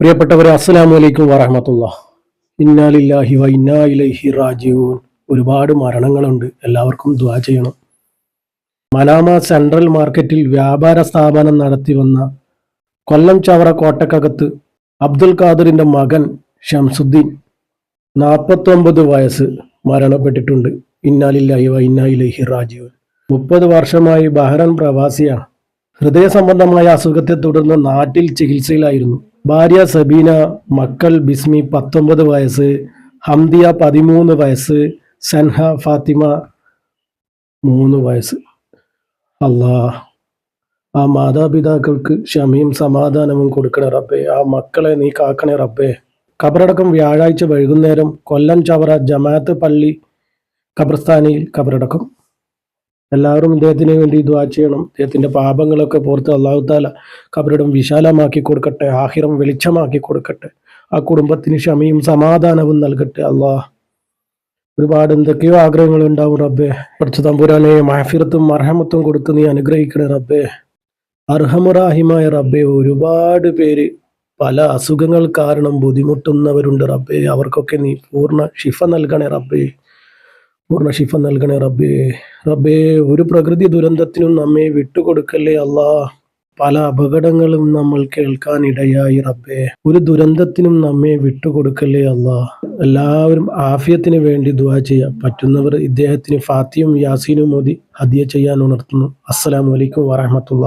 പ്രിയപ്പെട്ടവരെ അസ്സലാമു അലൈക്കും വറഹമത്തുള്ള ഇന്നാലില്ലാഹി വ ഇന്നാ ഇലൈഹി റാജിഊൻ. ഒരുപാട് മരണങ്ങളുണ്ട്. എല്ലാവർക്കും ദ്വാ ചെയ്യണം. മനാമ സെൻട്രൽ മാർക്കറ്റിൽ വ്യാപാര സ്ഥാപനം നടത്തി വന്ന കൊല്ലം ചവറ കോട്ടക്കകത്ത് അബ്ദുൽ ഖാദറിന്റെ മകൻ ഷംസുദ്ദീൻ നാൽപ്പത്തൊമ്പത് വയസ്സ് മരണപ്പെട്ടിട്ടുണ്ട്. ഇന്നാലില്ലാഹി വ ഇന്നാ ഇലൈഹി റാജിഊൻ. മുപ്പത് വർഷമായി ബഹ്റൻ പ്രവാസിയാണ്. ഹൃദയ സംബന്ധമായ അസുഖത്തെ തുടർന്ന് നാട്ടിൽ ചികിത്സയിലായിരുന്നു. ഭാര്യ സബീന മക്കൾ ബിസ്മി പത്തൊമ്പത് വയസ്സ് ഹംദിയ പതിമൂന്ന് വയസ്സ് സൻഹ ഫാത്തിമ മൂന്ന് വയസ്സ്. അല്ലാ ആ മാതാപിതാക്കൾക്ക് ക്ഷമയും സമാധാനവും കൊടുക്കണേ റബ്ബേ. ആ മക്കളെ നീ കാക്കണേ റബ്ബേ. ഖബറടക്കം വ്യാഴാഴ്ച വൈകുന്നേരം കൊല്ലം ചവറ ജമാഅത്ത് പള്ളി ഖബർസ്ഥാനിയിൽ കബറടക്കം എല്ലാവരും ഇദ്ദേഹത്തിന് വേണ്ടി ദ്വാ ചെയ്യണം. അദ്ദേഹത്തിന്റെ പാപങ്ങളൊക്കെ പുറത്ത് അള്ളാഹു താല കബറിടം വിശാലമാക്കി കൊടുക്കട്ടെ ആഹിറം വെളിച്ചമാക്കി കൊടുക്കട്ടെ. ആ കുടുംബത്തിന് ക്ഷമയും സമാധാനവും നൽകട്ടെ അള്ളാഹ് ഒരുപാട് എന്തൊക്കെയോ ആഗ്രഹങ്ങൾ ഉണ്ടാവും റബ്ബെ. പഠിച്ച തമ്പുരാനെ മഹഫിറത്തും അർഹമത്തും കൊടുത്ത് നീ അനുഗ്രഹിക്കണേ റബ്ബെ. അർഹമുറാഹിമായ റബ്ബെ ഒരുപാട് പേര് പല അസുഖങ്ങൾ കാരണം ബുദ്ധിമുട്ടുന്നവരുണ്ട് റബ്ബെ. അവർക്കൊക്കെ നീ പൂർണ ഷിഫ നൽകണേ റബ്ബേ. പൂർണ ഷിഫ നൽകണേ റബ്ബേ. റബ്ബേ ഒരു പ്രകൃതി ദുരന്തത്തിനും നമ്മെ വിട്ടുകൊടുക്കല്ലേ അല്ലാ പല അപകടങ്ങളും നമ്മൾ കേൾക്കാൻ ഇടയായി റബ്ബേ. ഒരു ദുരന്തത്തിനും നമ്മെ വിട്ടുകൊടുക്കല്ലേ അല്ലാ എല്ലാവരും ആഫിയത്തിന് വേണ്ടി ദുവാ ചെയ്യാം. പറ്റുന്നവർ ഇദ്ദേഹത്തിന് ഫാത്തിയും യാസീനും മോദി ഹദിയ ചെയ്യാൻ ഉണർത്തുന്നു. അസ്സലാമു അലൈക്കും വറഹമത്തുള്ള